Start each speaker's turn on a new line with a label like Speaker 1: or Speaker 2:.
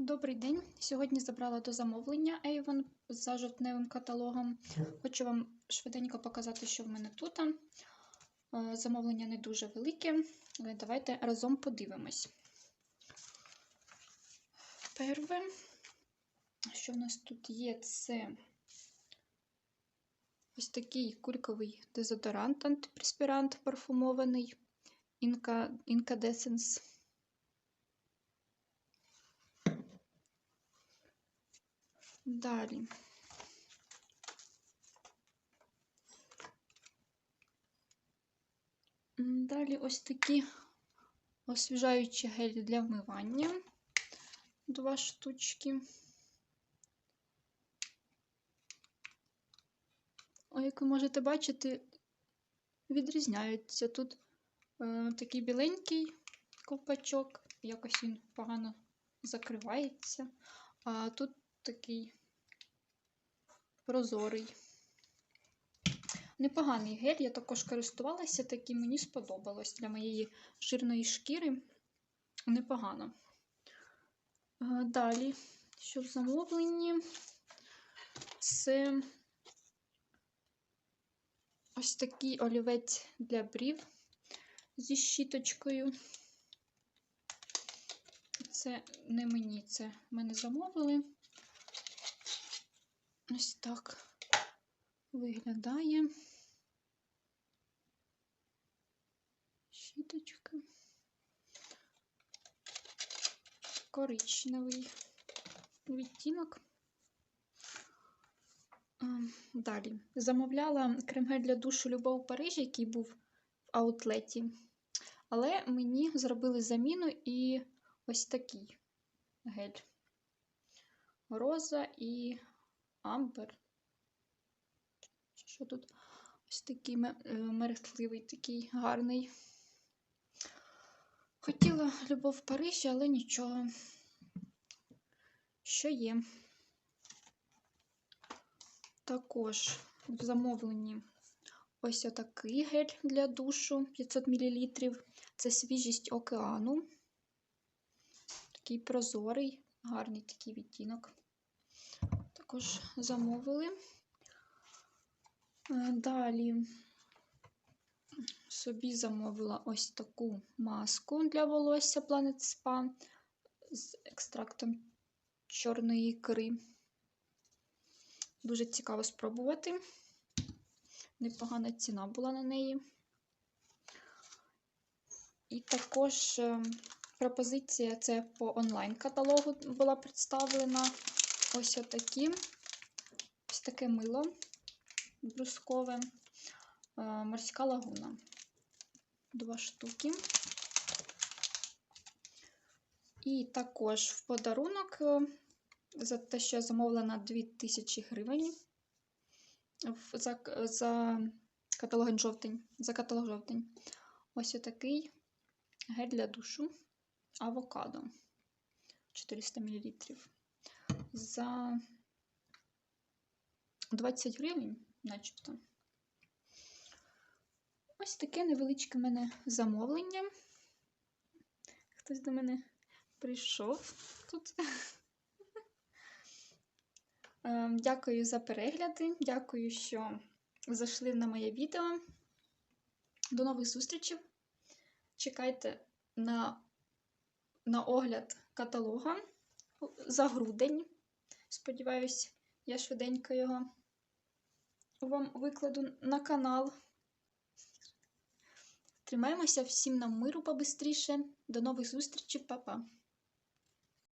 Speaker 1: Добрий день. Сьогодні забрала до замовлення Avon за жовтневим каталогом. Хочу вам швиденько показати, що в мене тут. Е, Замовлення не дуже велике, але давайте разом подивимось. Перше, що в нас тут є, це ось такий кульковий дезодорант, антипреспірант парфумований Inca, Incandescence. Далі. Далі ось такі освіжаючі гелі для вмивання. Два штучки. О, як ви можете бачити, відрізняються. Тут е, такий біленький ковпачок, якось він погано закривається, а тут такий прозорий. Непоганий гель, я також користувалася таким, мені сподобалось для моєї жирної шкіри. Непогано. Е, Далі, що в замовленні, це ось такий олівець для брів зі щіточкою. Це не мені, це мене замовили. Ось так виглядає. Щіточка. Коричневий відтінок. Далі. Замовляла крем-гель для душу Любов у Парижі, який був в аутлеті. Але мені зробили заміну і ось такий гель. Роза і амбер. Що тут? Ось такий мерехтливий, такий гарний. Хотіла любов в Парижі, але нічого. Що є? Також в замовленні ось отакий гель для душу 500 мл. Це свіжість океану. Такий прозорий, гарний такий відтінок. Також замовили. Е, Далі собі замовила ось таку маску для волосся Planet Spa з екстрактом чорної ікри. Дуже цікаво спробувати. Непогана ціна була на неї. І також е, пропозиція це по онлайн-каталогу була представлена. Ось отакі. Ось таке мило брускове, е, морська лагуна. Два штуки. І також в подарунок е, за те, що я замовила на 2000 гривень за, за каталог жовтень. За каталог жовтень. Ось отакий гель для душу авокадо 400 мл. За 20 гривень, начебто. Ось таке невеличке в мене замовлення. Хтось до мене прийшов тут. Е, Дякую за перегляди. Дякую, що зайшли на моє відео. До нових зустрічей. Чекайте на, на огляд каталога за грудень. Сподіваюсь, я швиденько його вам викладу на канал. Тримаємося всім нам миру побистріше. До нових зустрічей, Па-па!